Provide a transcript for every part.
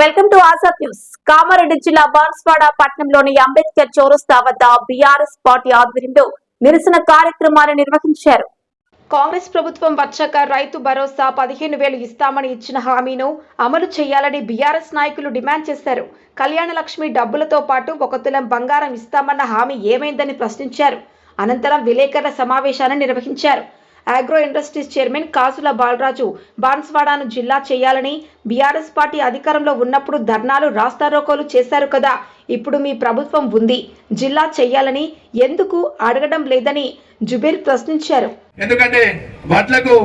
Welcome to Asad news. Kamareddy జిల్లా బాన్స్వాడ పట్టణంలోని అంబేద్కర్ చౌరస్తా వద్ద బీఆర్ఎస్ పార్టీ ఆధ్వర్యంలో నిరసన కార్యక్రమాన్ని నిర్వహించారు. కాంగ్రెస్ ప్రభుత్వం వచ్చాక రైతు భరోసా పదిహేను వేలు ఇస్తామని ఇచ్చిన హామీను అమలు చేయాలని బీఆర్ఎస్ నాయకులు డిమాండ్ చేశారు. కళ్యాణ లక్ష్మి డబ్బులతో పాటు ఒక తులం బంగారం ఇస్తామన్న హామీ ఏమైందని ప్రశ్నించారు. అనంతరం విలేకరుల సమావేశాన్ని నిర్వహించారు. ఆగ్రో ఇండస్ట్రీస్ చైర్మన్ కాసుల బాలరాజు బాన్స్వాడాను జిల్లా చేయాలని బీఆర్ఎస్ పార్టీ అధికారంలో ఉన్నప్పుడు ధర్నాలు రాస్తారోకోలు చేశారు కదా. ఇప్పుడు మీ ప్రభుత్వం ఉంది. జిల్లా చేయాలని ఎందుకు అడగడం లేదని జుబేర్ ప్రశ్నించారు. ఎందుకంటే వడ్లకు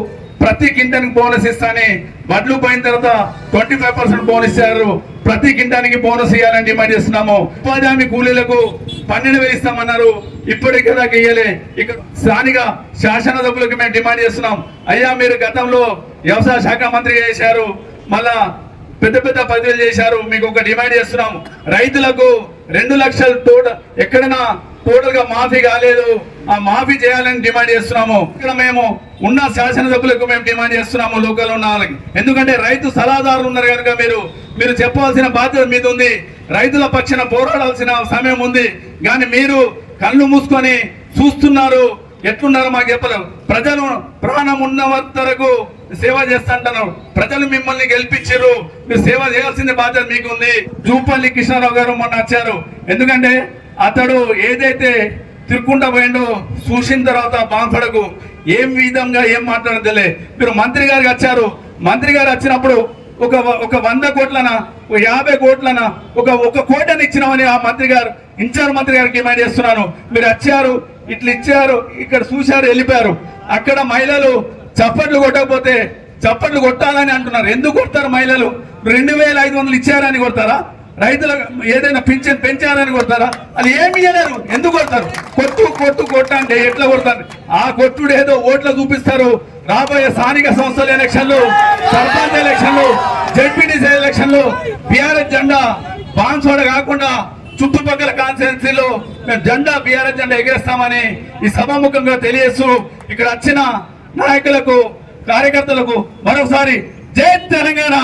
ప్రతి కింటానికి బోనస్ ఇస్తానే వడ్లు పోయిన తర్వాత ట్వంటీ ఫైవ్ పర్సెంట్ బోనస్ ఇస్తారు ప్రతి కింటానికి బోనస్ ఇవ్వాలని డిమాండ్ చేస్తున్నాము. ఉపాధి హామీ కూలీలకు పన్నెండు వేలు ఇస్తామన్నారు. ఇప్పటికే దాకా ఇయ్యలే. ఇక్కడ స్థానిక శాసనసభ్యులకు మేము డిమాండ్ చేస్తున్నాం. అయ్యా మీరు గతంలో వ్యవసాయ శాఖ మంత్రి చేశారు. మళ్ళా పెద్ద పెద్ద పదవులు చేశారు. మీకు ఒక డిమాండ్ చేస్తున్నాం. రైతులకు రెండు లక్షలు తోడ ఎక్కడైనా టోటల్గా మాఫీ కాలేదు. ఆ మాఫీ చేయాలని డిమాండ్ చేస్తున్నాము. ఇక్కడ మేము ఉన్న శాసనసభ్యులకు మేము డిమాండ్ చేస్తున్నాము. లోకల్ ఉన్న వాళ్ళకి. ఎందుకంటే రైతు సలహాదారులు ఉన్నారు కనుక మీరు మీరు చెప్పవలసిన బాధ్యత మీద ఉంది రైతుల పక్షన పోరాడాల్సిన సమయం ఉంది. కానీ మీరు కళ్ళు మూసుకొని చూస్తున్నారు. ఎట్లున్నారో మాకు చెప్పలేదు ప్రజలు ప్రాణం ఉన్న వరకు సేవ చేస్తుంటారు. ప్రజలు మిమ్మల్ని గెలిపించారు. మీరు సేవ చేయాల్సిన బాధ్యత మీకు ఉంది జూపల్లి కృష్ణారావు గారు మొన్న వచ్చారు. ఎందుకంటే అతడు ఏదైతే తిరుక్కుంటా పోయిండో చూసిన తర్వాత బాంపడకు ఏం విధంగా ఏం మాట్లాడదలే. మీరు మంత్రి గారికి వచ్చారు. మంత్రి గారు వచ్చినప్పుడు ఒక వ- ఒక వంద కోట్లనా ఒక యాభై కోట్లనా ఒక ఒక కోటని ఇచ్చినామని ఆ మంత్రి గారు ఇన్ఛార్జ్ మంత్రి గారికి డిమాండ్ చేస్తున్నాను. మీరు వచ్చారు ఇట్లా ఇచ్చారు ఇక్కడ చూశారు వెళ్ళిపోయారు. అక్కడ మహిళలు చప్పట్లు కొట్టకపోతే చప్పట్లు కొట్టాలని అంటున్నారు. ఎందుకు కొడతారు మహిళలు? రెండు వేల ఐదు వందలు ఇచ్చారని కొడతారా? రైతులకు ఏదైనా పింఛన్ పెంచారని కొడతారా? అది ఏమి ఇయ్యలేరు. ఎందుకు కొడతారు? కొట్టు కొట్టు కొట్ట అంటే ఎట్లా కొడతారు? ఆ కొట్టుడు ఏదో ఓట్లు చూపిస్తారు. రాబోయే స్థానిక సంస్థల ఎలక్షన్లు సర్పంచ్ ఎలక్షన్లు జడ్పీటీసీ ఎలక్షన్లు బీఆర్ఎస్ జెండా బాన్సోడ కాకుండా చుట్టుపక్కల కాన్స్టిట్యున్సీలో మేము జెండా బీఆర్ఎస్ జెండా ఎగిరేస్తామని ఈ సభాముఖంగా తెలియజేస్తూ ఇక్కడ వచ్చిన నాయకులకు కార్యకర్తలకు మరోసారి జై తెలంగాణ!